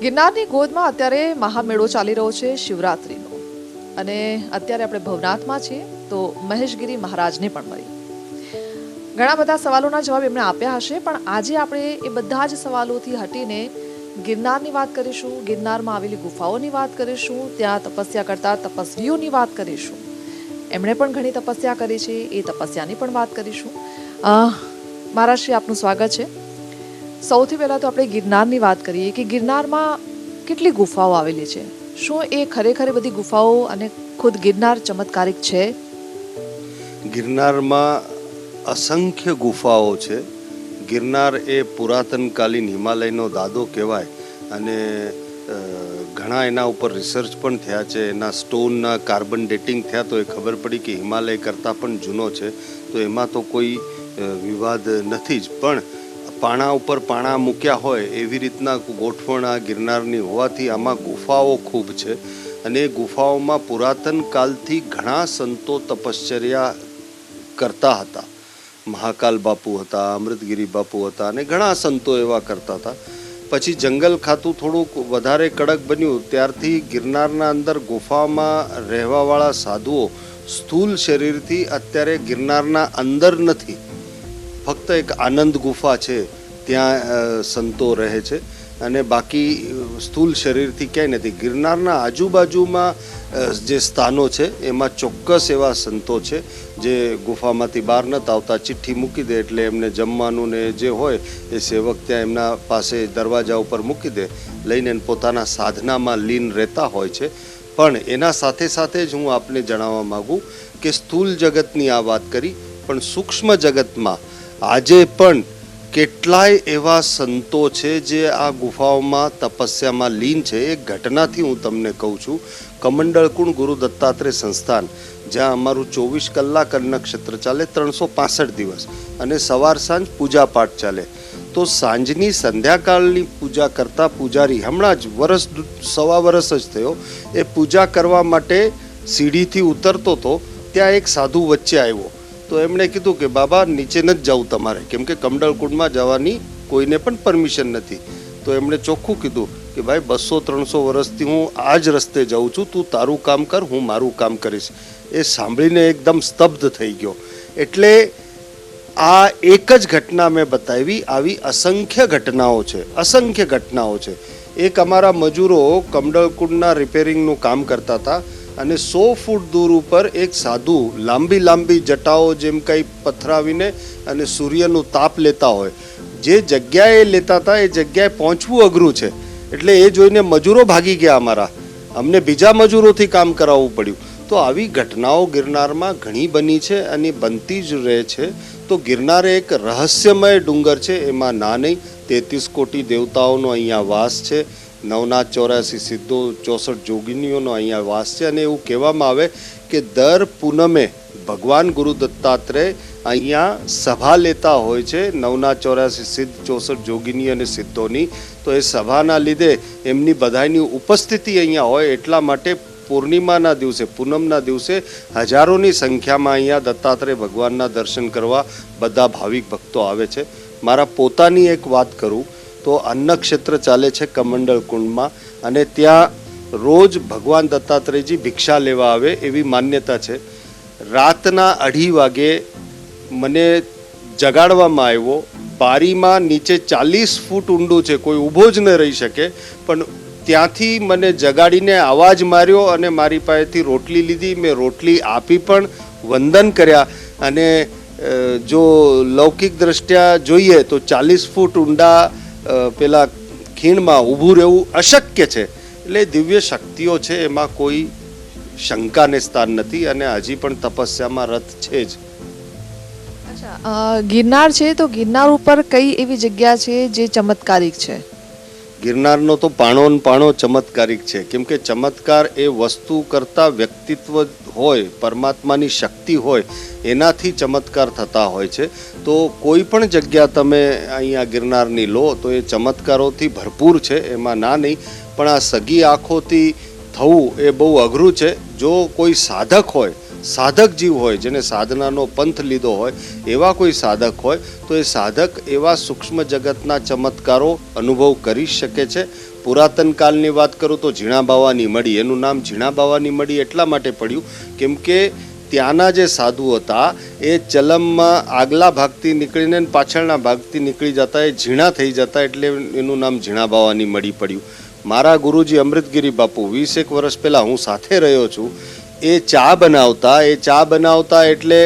ગિરનારની ગોદમાં અત્યારે મહામેળો ચાલી રહ્યો છે શિવરાત્રિનો. અને અત્યારે આપણે ભવનાથમાં છીએ તો મહેશગીરી મહારાજને પણ મળી. ઘણા બધા સવાલોના જવાબ એમણે આપ્યા હશે પણ આજે આપણે એ બધા જ સવાલોથી હટીને ગિરનારની વાત કરીશું ગિરનારમાં આવેલી ગુફાઓની વાત કરીશું ત્યાં તપસ્યા કરતા તપસ્વીઓની વાત કરીશું. એમણે પણ ઘણી તપસ્યા કરી છે એ તપસ્યાની પણ વાત કરીશું. અ, મહારાજશ્રી આપનું સ્વાગત છે. સૌથી પહેલાં તો આપણે ગિરનારની વાત કરીએ કે ગિરનારમાં કેટલી ગુફાઓ આવેલી છે? શું એ ખરેખર બધી ગુફાઓ અને ખુદ ગિરનાર ચમત્કારિક છે? ગિરનારમાં અસંખ્ય ગુફાઓ છે. ગિરનાર એ પુરાતનકાલીન હિમાલયનો દાદો કહેવાય અને ઘણા એના ઉપર રિસર્ચ પણ થયા છે. એના સ્ટોનના કાર્બન ડેટિંગ થયા તો એ ખબર પડી કે હિમાલય કરતાં પણ જૂનો છે. તો એમાં તો કોઈ વિવાદ નથી જ. પણ પાણા ઉપર પાણા મૂક્યા હોય એવી રીતના ગોઠવણ આ ગિરનારની હોવાથી આમાં ગુફાઓ ખૂબ છે અને એ ગુફાઓમાં પુરાતન કાલથી ઘણા સંતો તપશ્ચર્યા કરતા હતા. મહાકાલ બાપુ હતા, અમૃતગીરી બાપુ હતા અને ઘણા સંતો એવા કરતા હતા. પછી જંગલ ખાતું થોડુંક વધારે કડક બન્યું ત્યારથી ગિરનારના અંદર ગુફામાં રહેવાવાળા સાધુઓ સ્થૂલ શરીરથી અત્યારે ગિરનારના અંદર નથી. ફક્ત એક આનંદ ગુફા છે, ત્યાં સંતો રહે છે અને બાકી સ્થૂલ શરીરથી ક્યાંય નથી. ગિરનારના આજુબાજુમાં જે સ્થાનો છે, એમાં ચોક્કસ એવા સંતો છે, જે ગુફામાંથી બહાર નથી આવતા. ચિઠ્ઠી મૂકી દે એટલે એમને જમવાનું ને જે હોય, એ સેવક ત્યાં એમના પાસે દરવાજા ઉપર મૂકી દે, લઈને પોતાના સાધનામાં લીન રહેતા હોય છે. પણ એના સાથે સાથે જ હું આપને જણાવવા માગું કે સ્થૂલ જગતની આ વાત કરી, પણ સૂક્ષ્મ જગતમાં આજે પણ કેટલાય એવા સંતો છે જે આ ગુફાઓમાં તપસ્યામાં લીન છે. એક ઘટનાથી હું તમને કહું છું. કમંડળકુણ ગુરુ દત્તાત્રેય સંસ્થાન, જ્યાં અમારું ચોવીસ કલાક નક્ષત્ર ચાલે, ત્રણસો પાસઠ દિવસ અને સવાર સાંજ પૂજા પાઠ ચાલે. તો સાંજની સંધ્યાકાળની પૂજા કરતા પૂજારી હમણાં જ વરસ સવા વરસ જ થયો. એ પૂજા કરવા માટે સીડીથી ઉતરતો હતો ત્યાં એક સાધુ વચ્ચે આવ્યો. તો એમણે કીધું કે, બાબા, નીચે નથી જવું તમારે. કેમ કે કમંડળકુંડમાં જવાની કોઈને પણ પરમિશન નથી. તો એમણે ચોખ્ખું કીધું કે, ભાઈ, બસો, ત્રણસો વર્ષથી હું આ જ રસ્તે જાઉં છું. તું તારું કામ કર, હું મારું કામ કરીશ. એ સાંભળીને એકદમ સ્તબ્ધ થઈ ગયો. એટલે આ એક જ ઘટના મેં બતાવી. આવી અસંખ્ય ઘટનાઓ છે. અસંખ્ય ઘટનાઓ છે. એક અમારા મજૂરો કમડળકુંડના રિપેરિંગનું કામ કરતા હતા. અને સો ફૂટ દૂર ઉપર એક સાધુ લાંબી લાંબી જટાઓ જેમ કંઈ પથરાવીને અને સૂર્યનું તાપ લેતા હોય. જે જગ્યાએ લેતા હતા એ જગ્યાએ પહોંચવું અઘરું છે. એટલે એ જોઈને મજૂરો ભાગી ગયા અમારા. અમને બીજા મજૂરોથી કામ કરાવવું પડ્યું. તો આવી ઘટનાઓ ગિરનારમાં ઘણી બની છે અને બનતી જ રહે છે. તો ગિરનાર એક રહસ્યમય ડુંગર છે, એમાં ના નહીં તેત્રીસ કોટી દેવતાઓનો અહીંયા વાસ છે. નવનાથ ચોરાસી સિદ્ધો ચોસઠ જોગિનીઓનો અહીંયા વાસ છે અને એવું કહેવામાં આવે કે દર પૂનમે ભગવાન ગુરુ દત્તાત્રેય અહીંયા સભા લેતા હોય છે નવનાથ ચોરાસી સિદ્ધ ચોસઠ જોગિની અને સિદ્ધોની. તો એ સભાના લીધે એમની બધાની ઉપસ્થિતિ અહીંયા હોય એટલા માટે પૂર્ણિમાના દિવસે, પૂનમના દિવસે હજારોની સંખ્યામાં અહીંયા દત્તાત્રેય ભગવાનના દર્શન કરવા બધા ભાવિક ભક્તો આવે છે. મારા પોતાની એક વાત કરું. તો અન્નક્ષેત્ર ચાલે છે કમંડળ કુંડમાં અને ત્યાં રોજ ભગવાન દત્તાત્રેયજી ભિક્ષા લેવા આવે એવી માન્યતા છે. રાતના અઢી વાગે મને જગાડવામાં આવ્યો. બારીમાં નીચે ચાલીસ ફૂટ ઊંડું છે, કોઈ ઊભો જ ન રહી શકે, પણ ત્યાંથી મને જગાડીને અવાજ માર્યો અને મારી પાસેથી રોટલી લીધી. મેં રોટલી આપી પણ વંદન કર્યા અને જો લૌકિક દ્રષ્ટિયા જોઈએ તો ચાલીસ ફૂટ ઊંડા પેલા ખીણમાં ઊભું રહેવું અશક્ય છે. એટલે દિવ્ય શક્તિઓ છે એમાં કોઈ શંકાને સ્થાન નથી અને હજી પણ તપસ્યામાં રત છે જ. ગિરનાર છે તો ગિરનાર ઉપર કઈ એવી જગ્યા છે જે ચમત્કારિક છે? ગિરનારનો તો પાણો પાણો ચમત્કારિક છે. કેમ કે ચમત્કાર એ વસ્તુ કરતાં વ્યક્તિત્વ હોય, પરમાત્માની શક્તિ હોય, એનાથી ચમત્કાર થતા હોય છે. તો કોઈ પણ જગ્યા તમે અહીંયા ગિરનારની લો, તો એ ચમત્કારોથી ભરપૂર છે, એમાં ના નહીં. પણ આ સગી આંખોથી થવું એ બહુ અઘરું છે. જો કોઈ સાધક હોય સાધક જીવ હોય, જેને સાધનાનો પંથ લીધો હોય, એવા કોઈ સાધક હોય, તો એ સાધક એવા સૂક્ષ્મ જગતના ચમત્કારો અનુભવ કરી શકે છે. પુરાતન કાળની વાત કરું તો ઝીણા બાવાની મળી એનું નામ ઝીણા બાવાની મળી એટલા માટે પડ્યું, કેમ કે ત્યાંના જે સાધુ હતા, એ ચલમમાં આગલા ભાગથી નીકળીને પાછળના ભાગથી નીકળી જતા, એ ઝીણા થઈ જતા એટલે એનું નામ ઝીણા બાવાની મળી પડ્યું. મારા ગુરુજી અમૃતગીરી બાપુ, વીસેક વર્ષ પહેલાં હું સાથે રહ્યો છું એ ચા બનાવતા, એ ચા બનાવતા એટલે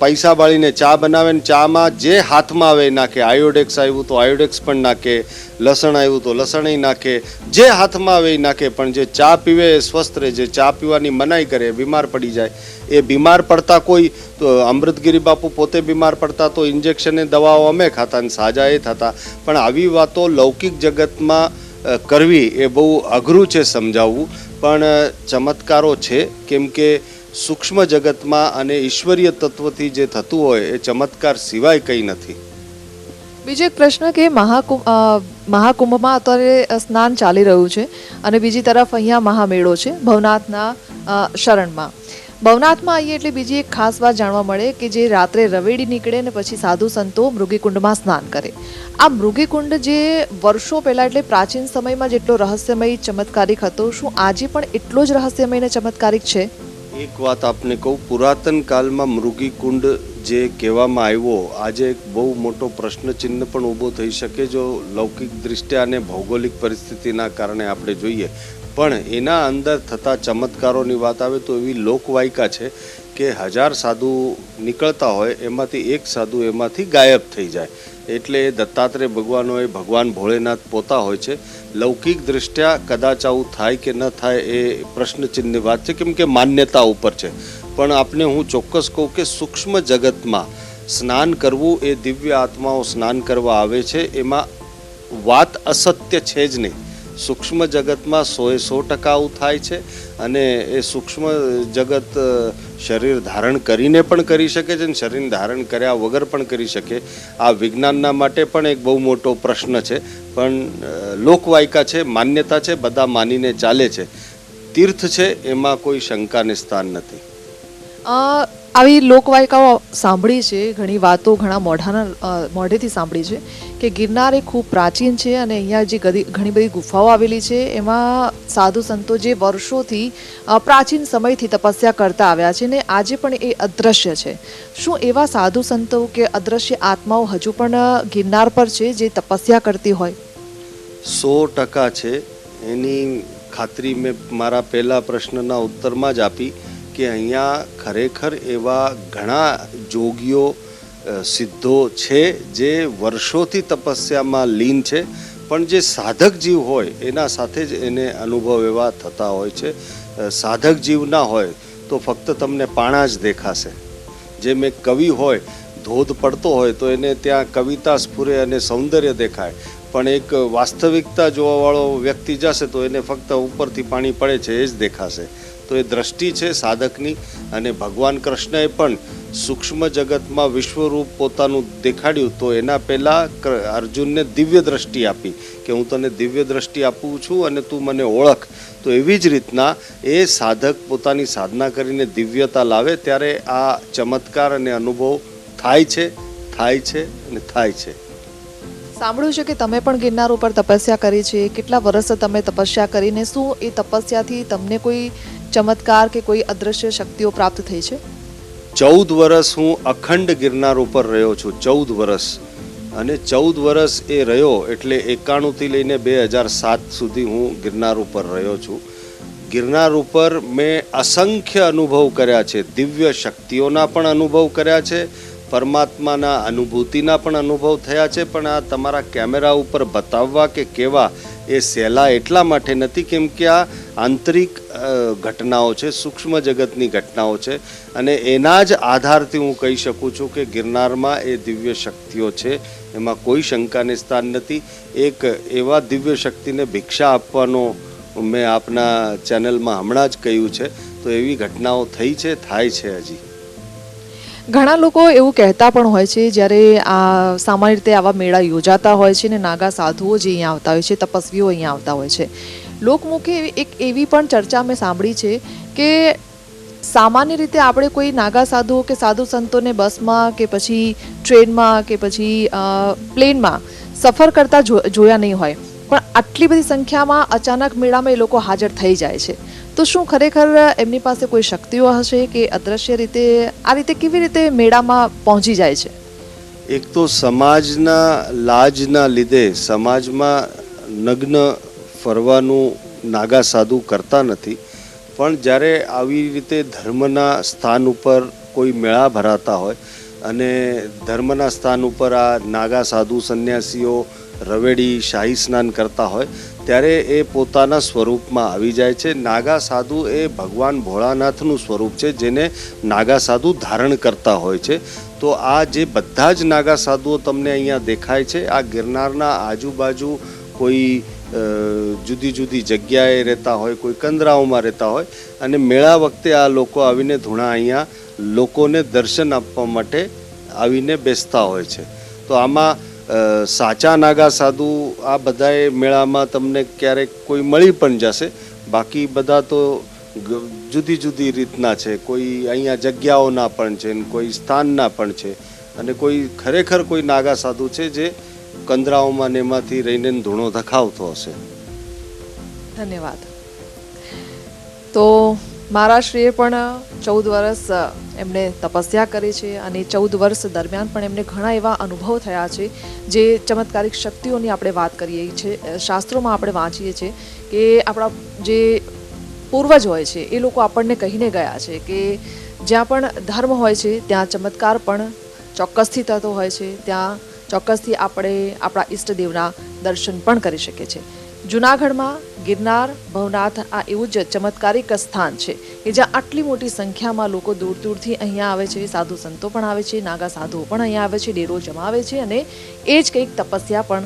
પૈસા બાળીને ચા બનાવે ને ચામાં જે હાથમાં આવે નાખે. આયોડેક્સ આવ્યું તો આયોડેક્સ પણ નાખે, લસણ આવ્યું તો લસણ નાખે. જે હાથમાં આવે એ નાખે, પણ જે ચા પીવે એ સ્વસ્થ રહે. જે ચા પીવાની મનાઈ કરે, બીમાર પડી જાય. એ બીમાર પડતા કોઈ, તો અમૃતગીરી બાપુ પોતે બીમાર પડતા તો ઇન્જેક્શન દવાઓ અમે ખાતા ને સાજા એ થતા. પણ આવી વાતો લૌકિક જગતમાં કરવી એ બહુ અઘરું છે સમજાવવું. પણ ચમત્કારો છે. કેમ કે સૂક્ષ્મ જગતમાં અને ઈશ્વરીય તત્વથી જે થતું હોય, એ ચમત્કાર સિવાય કંઈ નથી. બીજો એક પ્રશ્ન કે મહાકુંભ મહાકુંભમાં અત્યારે સ્નાન ચાલી રહ્યું છે અને બીજી તરફ અહીંયા મહામેળો છે, ભવનાથના શરણમાં. ભવનાથમાં આવીએ એટલે બીજી એક ખાસ વાત જાણવા મળે કે જે રાત્રે રવેડી નીકળે ને પછી સાધુ સંતો મૃગીકુંડમાં સ્નાન કરે. આ મૃગીકુંડ જે વર્ષો પહેલાં એટલે પ્રાચીન સમયમાં જેટલો રહસ્યમય, ચમત્કારિક હતો, શું આજે પણ એટલો જ રહસ્યમય ને ચમત્કારિક છે? એક વાત આપને કહું, પુરાતન કાલમાં મૃગીકુંડ જે કહેવામાં આવ્યો, આજે એક બહુ મોટો પ્રશ્નચિહ્ન પણ ઊભો થઈ શકે જો લૌકિક દૃષ્ટિએ અને ભૌગોલિક પરિસ્થિતિના કારણે આપણે જોઈએ. પણ એના અંદર થતા ચમત્કારોની વાત આવે તો એવી લોકવાયકા છે કે હજાર સાધુ નીકળતા હોય, એમાંથી એક સાધુ એમાંથી ગાયબ થઈ જાય. એટલે એ દત્તાત્રેય ભગવાન હોય, ભગવાન ભોળેનાથ પોતા હોય છે. લૌકિક દૃષ્ટ્યા કદાચ આવું થાય કે ન થાય એ પ્રશ્નચિહ્નની વાત છે, કેમ કે માન્યતા ઉપર છે. પણ આપને હું ચોક્કસ કહું કે સૂક્ષ્મ જગતમાં સ્નાન કરવું એ દિવ્ય આત્માઓ સ્નાન કરવા આવે છે, એમાં વાત અસત્ય છે જ નહીં. સૂક્ષ્મ જગતમાં સોએ સો ટકાઉ થાય છે અને એ સૂક્ષ્મ જગત શરીર ધારણ કરીને પણ કરી શકે છે અને શરીર ધારણ કર્યા વગર પણ કરી શકે. આ વિજ્ઞાનના માટે પણ એક બહુ મોટો પ્રશ્ન છે. પણ લોકવાયકા છે, માન્યતા છે, બધા માનીને ચાલે છે. તીર્થ છે, એમાં કોઈ શંકાને સ્થાન નથી. આવી લોકવાયકાઓ સાંભળી છે, ઘણી વાતો ઘણા મોઢાના મોઢેથી સાંભળી છે કે ગિરનાર એ ખૂબ પ્રાચીન છે અને અહીંયા જે ઘણી બધી ગુફાઓ આવેલી છે, એમાં સાધુ સંતો જે વર્ષોથી પ્રાચીન સમયથી તપસ્યા કરતા આવ્યા છે ને આજે પણ એ અદૃશ્ય છે. શું એવા સાધુ સંતો કે અદૃશ્ય આત્માઓ હજુ પણ ગિરનાર પર છે જે તપસ્યા કરતી હોય? સો ટકા છે. એની ખાતરી મેં મારા પહેલા પ્રશ્નના ઉત્તરમાં જ આપી. કે અહીંયા ખરેખર એવા ઘણા જોગીઓ સિદ્ધો છે જે વર્ષોથી તપસ્યામાં લીન છે, પણ જે સાધક જીવ હોય એના સાથે જ એને અનુભવ એવા થતા હોય છે. સાધક જીવ ના હોય તો ફક્ત તમને પાણા જ દેખાશે. જેમ એક કવિ હોય, ધોધ પડતો હોય તો એને ત્યાં કવિતા સ્ફુરે અને સૌંદર્ય દેખાય. પણ એક વાસ્તવિકતા જોવાવાળો વ્યક્તિ જશે તો એને ફક્ત ઉપરથી પાણી પડે છે, એ જ દેખાશે. તો એ દ્રષ્ટિ છે સાધકની અને ભગવાન કૃષ્ણએ પણ સૂક્ષ્મ જગતમાં વિશ્વરૂપ પોતાનું દેખાડ્યું તો એના પહેલાં અર્જુનને દિવ્ય દ્રષ્ટિ આપી કે હું તને દિવ્ય દ્રષ્ટિ આપું છું અને તું મને ઓળખ. તો એવી જ રીતના એ સાધક પોતાની સાધના કરીને દિવ્યતા લાવે ત્યારે આ ચમત્કાર અને અનુભવ થાય છે થાય છે અને થાય છે. સાંભળ્યું છે કે તમે પણ ગિરનાર ઉપર તપસ્યા કરી છે. કેટલા વર્ષ તમે તપસ્યા કરીને શું એ તપસ્યાથી તમને કોઈ ચમત્કાર કે કોઈ અદૃશ્ય શક્તિઓ પ્રાપ્ત થઈ છે? ચૌદ વર્ષ હું અખંડ ગિરનાર ઉપર રહ્યો છું, ચૌદ વર્ષ અને ચૌદ વર્ષ એ રહ્યો એટલે એકાણુંથી લઈને બે હજાર સાત સુધી હું ગિરનાર ઉપર રહ્યો છું. ગિરનાર ઉપર મેં અસંખ્ય અનુભવ કર્યા છે, દિવ્ય શક્તિઓના પણ અનુભવ કર્યા છે, પરમાત્માના અનુભૂતિના પણ અનુભવ થયા છે, પણ આ તમારા કેમેરા ઉપર બતાવવા કે કેવા એ સહેલા એટલા માટે નથી કેમ કે આ આંતરિક ઘટનાઓ છે, સૂક્ષ્મ જગતની ઘટનાઓ છે અને એના જ આધારથી હું કહી શકું છું કે ગિરનારમાં એ દિવ્ય શક્તિઓ છે. એમાં કોઈ શંકાને સ્થાન નથી. એક એવા દિવ્ય શક્તિને ભિક્ષા આપવાનો મેં આપના ચેનલમાં હમણાં જ કહ્યું છે. તો એવી ઘટનાઓ થઈ છે, થાય છે હજી. ઘણા લોકો એવું કહેતા પણ હોય છે, જ્યારે આ સામાન્ય રીતે આવા મેળા યોજાતા હોય છે ને નાગા સાધુઓ જે અહીંયા આવતા હોય છે, તપસ્વીઓ અહીંયા આવતા હોય છે. લોકમુખે એક એવી પણ ચર્ચા મેં સાંભળી છે કે સામાન્ય રીતે આપણે કોઈ નાગા સાધુઓ કે સાધુ સંતોને બસમાં કે પછી ટ્રેનમાં કે પછી પ્લેનમાં સફર કરતા જોયા નહીં હોય. પણ આટલી બધી સંખ્યામાં અચાનક મેળામાં એ લોકો હાજર થઈ જાય છે. તો શું ખરેખર એમની પાસે કોઈ શક્તિઓ હશે કે અદ્રશ્ય રીતે, આ રીતે કેવી રીતે મેળામાં પહોંચી જાય છે? એક તો સમાજના લાજના લીધે સમાજમાં નગ્ન ફરવાનું નાગા સાધુ કરતા નથી. પણ જ્યારે આવી રીતે ધર્મના સ્થાન ઉપર કોઈ મેળા ભરાતા હોય અને ધર્મના સ્થાન ઉપર આ નાગા સાધુ સંન્યાસીઓ રવેડી શાહી સ્નાન કરતા હોય, ત્યારે એ પોતાના સ્વરૂપમાં આવી જાય છે. નાગા સાધુ એ ભગવાન ભોળાનાથનું સ્વરૂપ છે, જેને નાગા સાધુ ધારણ કરતા હોય છે. તો આ જે બધા જ નાગા સાધુઓ તમને અહીંયા દેખાય છે, આ ગિરનારના આજુબાજુ કોઈ જુદી જુદી જગ્યાએ રહેતા હોય, કોઈ કંદરાઓમાં રહેતા હોય, અને મેળા વખતે આ લોકો આવીને ધૂણા અહીંયા લોકોને દર્શન આપવા માટે આવીને બેસતા હોય છે. તો આમાં સાચા નાગા સાધુ આ બધાએ મેળામાં તમને ક્યારેક કોઈ મળી પણ જશે. બાકી બધા તો જુદી જુદી રીતના છે. કોઈ અહીંયા જગ્યાઓના પણ છે ને કોઈ સ્થાનના પણ છે. અને કોઈ ખરેખર કોઈ નાગા સાધુ છે જે કંદરાઓમાં ને એમાંથી રહીને ધૂણો ધખાવતો હશે. ધન્યવાદ. તો મહારાષ્ટ્રીએ પણ ચૌદ વર્ષ એમણે તપસ્યા કરી છે અને ચૌદ વર્ષ દરમિયાન પણ એમને ઘણા એવા અનુભવ થયા છે જે ચમત્કારિક શક્તિઓની આપણે વાત કરીએ છીએ શાસ્ત્રોમાં આપણે વાંચીએ છીએ કે આપણા જે પૂર્વજ હોય છે, એ લોકો આપણને કહીને ગયા છે કે જ્યાં પણ ધર્મ હોય છે, ત્યાં ચમત્કાર પણ ચોક્કસથી થતો હોય છે, ત્યાં ચોક્કસથી આપણે આપણા ઈષ્ટદેવના દર્શન પણ કરી શકીએ છીએ. જુનાગઢમાં ગિરનાર, ભવનાથ આ એવું જ ચમત્કારિક સ્થાન છે કે જ્યાં આટલી મોટી સંખ્યામાં લોકો દૂર દૂરથી અહીંયા આવે છે. સાધુ સંતો પણ આવે છે, નાગા સાધુઓ પણ અહીંયા આવે છે, ડેરો જમાવે છે અને એ જ કંઈક તપસ્યા પણ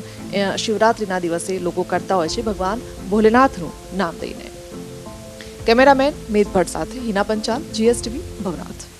શિવરાત્રિના દિવસે લોકો કરતા હોય છે. ભગવાન ભોલેનાથનું નામ દઈને. કેમેરામેન મેદ ભટ્ટ સાથે હિના પંચાલ, જીએસટીવી, ભવનાથ.